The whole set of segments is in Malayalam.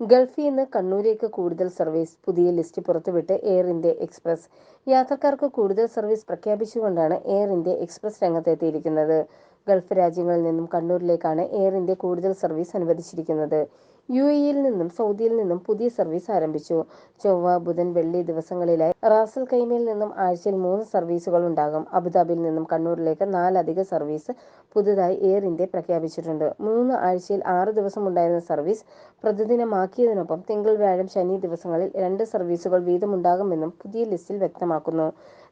ഗൾഫിൽ നിന്ന് കണ്ണൂരേക്ക് കൂടുതൽ സർവീസ് പുതിയ ലിസ്റ്റ് പുറത്തുവിട്ട് എയർ ഇന്ത്യ എക്സ്പ്രസ്. യാത്രക്കാർക്ക് കൂടുതൽ സർവീസ് പ്രഖ്യാപിച്ചുകൊണ്ടാണ് എയർ ഇന്ത്യ എക്സ്പ്രസ് രംഗത്തെത്തിയിരിക്കുന്നത്. ഗൾഫ് രാജ്യങ്ങളിൽ നിന്നും കണ്ണൂരിലേക്കാണ് എയർ ഇന്ത്യ കൂടുതൽ സർവീസ് അനുവദിച്ചിരിക്കുന്നത്. യു എയിൽ നിന്നും സൗദിയിൽ നിന്നും പുതിയ സർവീസ് ആരംഭിച്ചു. ചൊവ്വ ബുധൻ വെള്ളി ദിവസങ്ങളിലായി റാസൽ കൈമയിൽ നിന്നും ആഴ്ചയിൽ മൂന്ന് സർവീസുകൾ ഉണ്ടാകും. അബുദാബിയിൽ നിന്നും കണ്ണൂരിലേക്ക് നാലധിക സർവീസ് പുതുതായി എയർ ഇന്ത്യ പ്രഖ്യാപിച്ചിട്ടുണ്ട്. മൂന്ന് ആഴ്ചയിൽ ആറ് ദിവസം ഉണ്ടായിരുന്ന സർവീസ് പ്രതിദിനമാക്കിയതിനൊപ്പം തിങ്കൾ വ്യാഴം ശനി ദിവസങ്ങളിൽ രണ്ട് സർവീസുകൾ വീതമുണ്ടാകുമെന്നും പുതിയ ലിസ്റ്റിൽ വ്യക്തമാക്കുന്നു.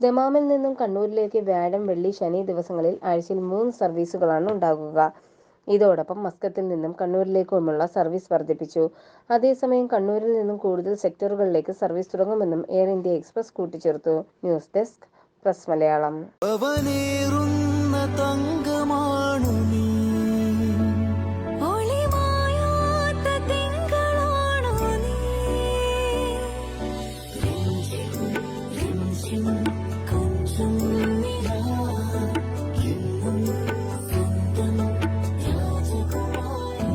ദമാമിൽ നിന്നും കണ്ണൂരിലേക്ക് വ്യാഴം വെള്ളി ശനി ദിവസങ്ങളിൽ ആഴ്ചയിൽ മൂന്ന് സർവീസുകളാണ് ഉണ്ടാകുക. ഇതോടൊപ്പം മസ്കത്തിൽ നിന്നും കണ്ണൂരിലേക്കുമുള്ള സർവീസ് വർദ്ധിപ്പിച്ചു. അതേസമയം കണ്ണൂരിൽ നിന്നും കൂടുതൽ സെക്ടറുകളിലേക്ക് സർവീസ് തുടങ്ങുമെന്നും എയർ ഇന്ത്യ എക്സ്പ്രസ് കൂട്ടിച്ചേർത്തു. News desk press Malayalam.